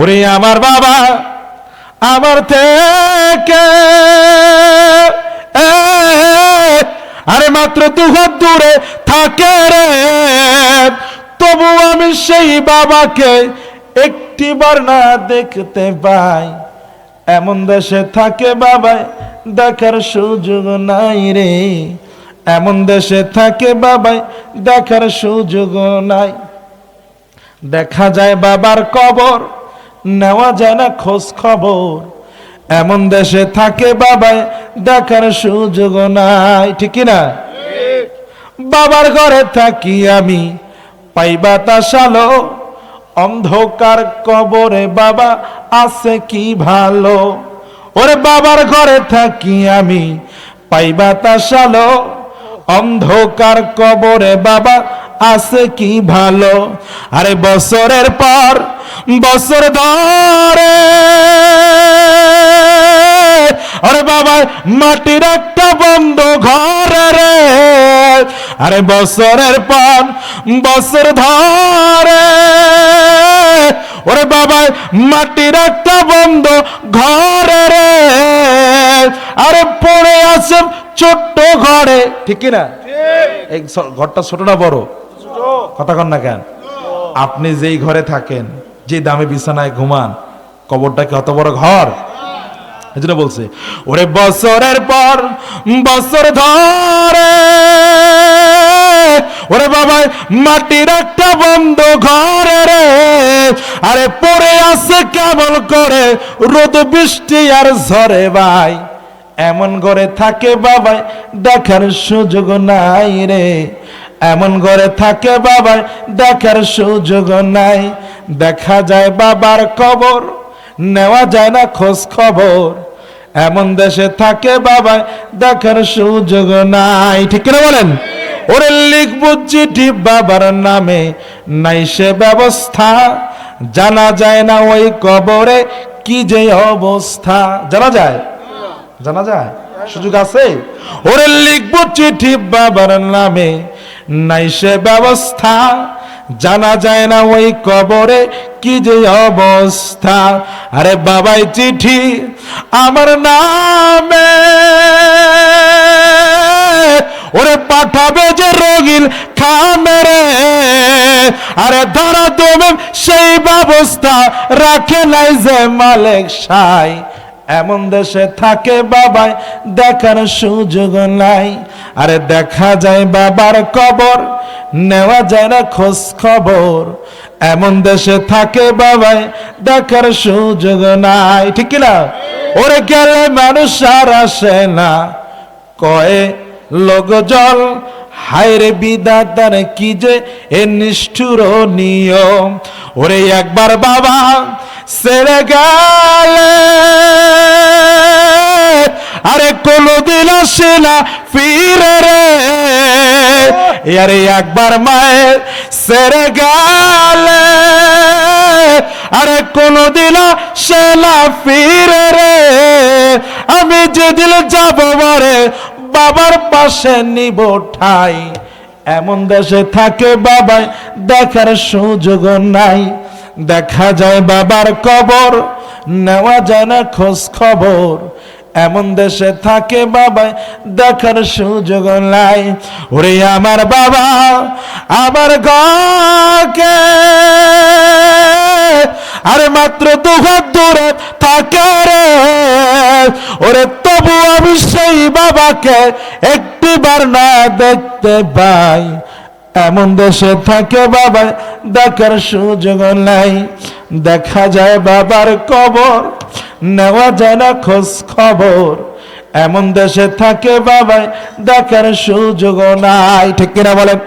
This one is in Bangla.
ওরে আমার বাবা, আমার থেকে আরে মাত্র দু হাত দূরে থাকে রে। তবু আমি সেই বাবাকে একটিবার না দেখতে পাই। এমন দেশে থাকে বাবায় দেখার সুযোগ নাই রে। এমন দেশে থাকে বাবায় দেখার সুযোগ নাই। দেখা যায় বাবার কবর নেওয়া যায় না খোঁজ খবর। এমন দেশে থাকে বাবায় দেখার সুযোগ নাই। ঠিক না বাবার ঘরে থাকি আমি পাই বাতাস আলো অন্ধকার কবরে বাবা আছে কি ভালো? ওরে বাবার ঘরে থাকি আমি, পাইবা বাতাস আলো অন্ধকার কবরে বাবা আছে কি ভালো? আরে বছরের পর বছর ধরে। আরে বাবা মাটির একটা বন্ধ ঘরে রে। আরে বছরের পর বছর ধরে। ওরে বাবা মাটির একটা বন্ধ ঘরে রে। আরে পড়ে আছে ছোট্ট ঘরে। ঠিক না? এই ঘরটা ছোট না বড় কথা কন না কেন? আপনি যেই ঘরে থাকেন যে দামে বিছানায় ঘুমান, কবরটা কি অত বড় ঘর? এই জন্য বলছে, ওরে বছরের পর বছর ধরে, ওরে বাবা মাটির একটা বন্ধ ঘরে রে, আরে পড়ে আছে কেমন করে রোদ, বৃষ্টি আর ঝরে ভাই এমন ঘরে থাকে বাবা দেখার সুযোগ নাই রে। এমন ঘরে থাকে বাবা দেখার সুযোগ নাই। দেখা যায় বাবার কবর, নেওয়া যায় না খোঁজ খবর। এমন দেশে থাকে বাবা দেখার সুযোগ নাই। ঠিক কিনা বলেন? ওরে লিখব চিঠি বাবার নামে, নাই সে ব্যবস্থা। জানা যায় না ওই কবরে কি যে অবস্থা। জানা যায়? জানা যায়? সুযোগ আছে? ওরে লিখব চিঠি বাবার নামে, নাই সে ব্যবস্থা। জানা যায় না ওই কবরে কি যে অবস্থা। আরে বাবাই চিঠি আমার নামে। ওরে পাঠাবে যে রঙিন খামেরে আরে ধরা তুমি সেই ব্যবস্থা রাখে নাই যে মালিক সাই। এমন দেশে থাকে বাবাই, দেখার সুযোগ নাই। আরে দেখা যায় বাবার কবর, নেওয়া যায় না খোঁজ খবর। এমন দেশে থাকে বাবাই, দেখার সুযোগ নাই। ঠিক না? ওরে গেলে মানুষ আর আসে না। কয়ে লোক জল হায়রে বিদাতার কি যে এ নিষ্ঠুর নিয়ম। ওরে একবার বাবা, সেরে গেলে ফিরে আরে একবার মায়ের সেরে গেলে। আরে কোনোদিন সে না, ফিরে রে। আমি যেদিন যাব মারে বাবার পাশে নিব ঠাই। এমন দেশে থাকে বাবাই, দেখার সুযোগ নাই। দেখা যায় বাবার কবর, নেওয়া যায় না খোঁজ খবর। এমন দেশে থাকে বাবাই দেখার সুযোগ নাই। ওরে আমার বাবা, আমার গকে। আরে মাত্র দু হাত দূরে থাকে রে। ওরে তবু আমি সেই বাবাকে একটিবার না দেখতে পাই। এমন দেশে থাকে বাবা, দেখার সুযোগ নাই। দেখা যায় বাবার কবর, নেওয়া যায় না খোঁজ খবর। এমন দেশে থাকে বাবা, দেখার সুযোগ নাই। ঠিক কিনা বলেন?